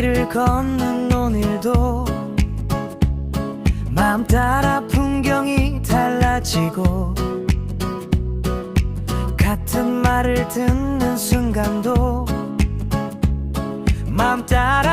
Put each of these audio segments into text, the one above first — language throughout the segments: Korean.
길을 걷는 오늘도 마음 따라 풍경이 달라지고 같은 말을 듣는 순간도 마음 따라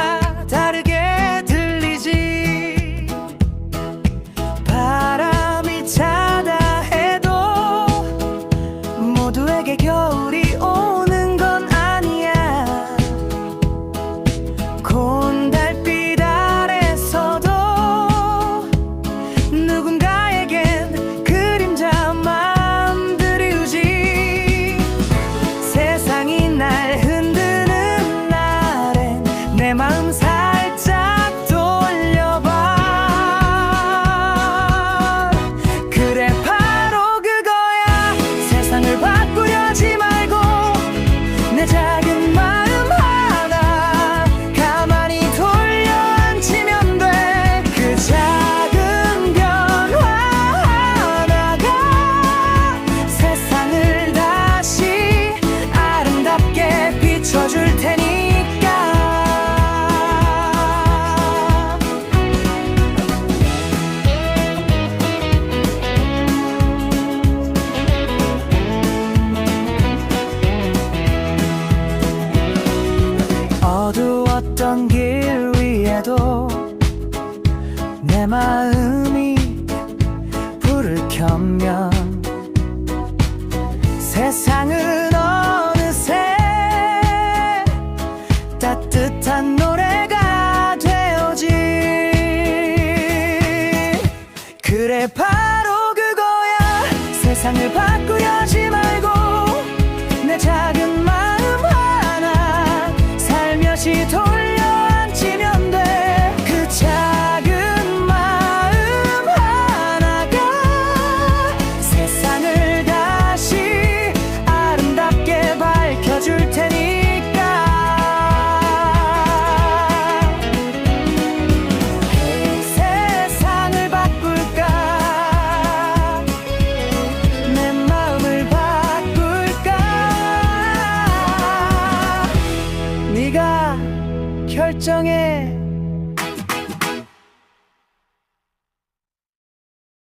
어두웠던 길 위에도 내 마음이 불을 켜면 세상은 어느새 따뜻한 노래가 되어지. 그래 바로 그거야. 세상을 바꾸려지만 toy 결정해.